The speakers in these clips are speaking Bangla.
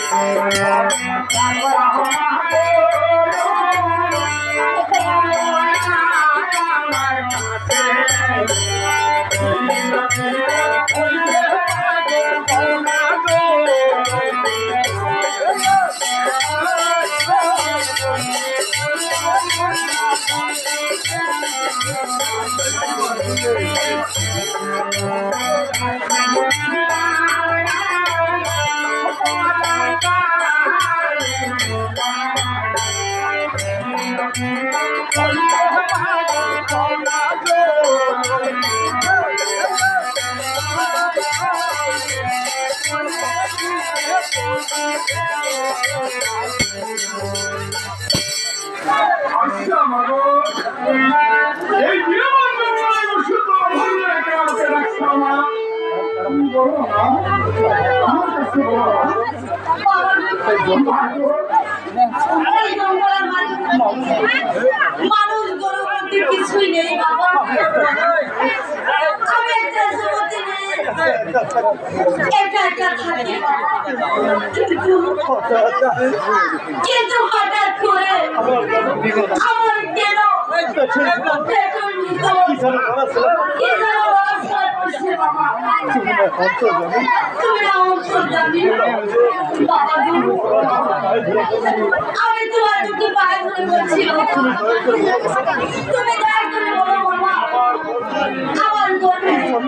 Thank you. এই বিরামন জঙ্গলে বসে তো ভালো একটা রাখছো মা তুমি বলো না আমার কাছে বলো মানুষ গরু মধ্যে কিছুই নেই বাবা আমি একটা যুবতী একা একা থাকি কিন্তু কিন্তু হঠাৎ করে আমার কেন পেটের ভিতর কি যেন অবস্থা করছে বাবা তুমি অবসর জানি বাবা গো আমি তোমার দুটি পায়ে ধরে বলছি তুমি দয়া করে বলো বাবা আমার গর্বে কি জন্য মাগো,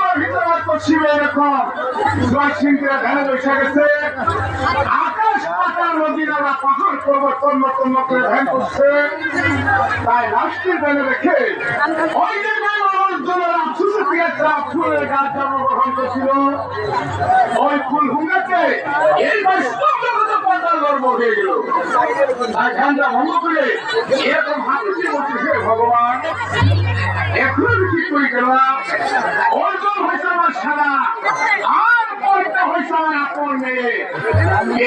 ভিতরে পশ্চিমে এরকম জয় সিংহরা ধ্যানে বসে গেছে আকাশ পাতাল নদী নালা পাহাড় পর্বত তন্ন তন্ন করে ধ্যান করছে তাই লাস্টের ধ্যানে রেখে ওই যে মানুষজনেরা থেকে যারা ফুলের গাছ জন্মগ্রহণ করছিল ওই ফুল হুঙ্গাতে এই ভগবান এখন কি করে গেলাম হয়েছে আমার সারা আর পরটা হয়েছে আমার আপন মেয়ে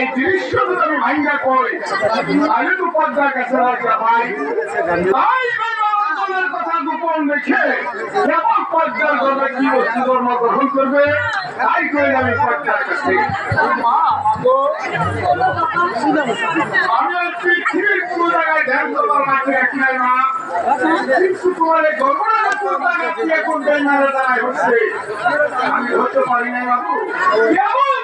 এই দৃশ্য যদি আমি ভাঙ্গা কই আমি তো পর্দার করে আমি পর্দার কাছে আমি ধ্যান করবার মাঝে রাখি আমি হতে পারি না বাবু। কেমন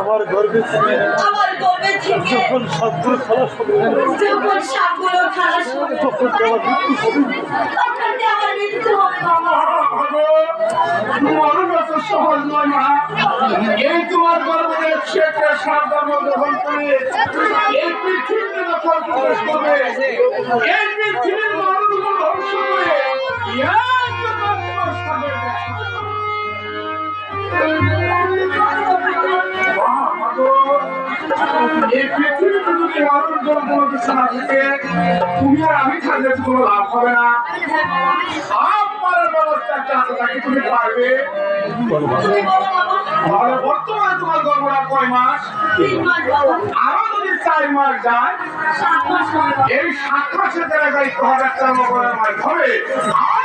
আমার গর্বে ছিল। আমার গর্বে থেকে যখন সাতগুলো খেলা শুরু যখন সাপগুলো খেলা শুরু তখন তো আমার মৃত্যু হবে। তখন আমার মৃত্যু হবে বাবা। তোমার মতো সহজ নয় মা। এই তোমার গর্বে শেখে সাবধান গ্রহণ করে। এই পৃথিবীতে যখন প্রবেশ করবে। এই পৃথিবীর মানুষগুলো ধ্বংস করে। এই পৃথিবীতে মানুষজন কোনো তুমি আর আমি থাকলে কোনো হবে না। সাপ ব্যবস্থা একটা তুমি পারবে। তাহলে বর্তমানে তোমার গর্ভটা কয় মাস? আরও যদি চার মাস যায়, এই সাত মাসের দ্বারা দায়িত্ব হবে একটা নগরের মাধ্যমে আর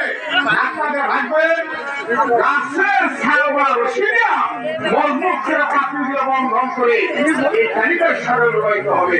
গাছের ছায়া রশি দিয়া মজবুত করে দিয়ে বন্ধন করে এই তালিকার সাগর রূপায়িত হবে।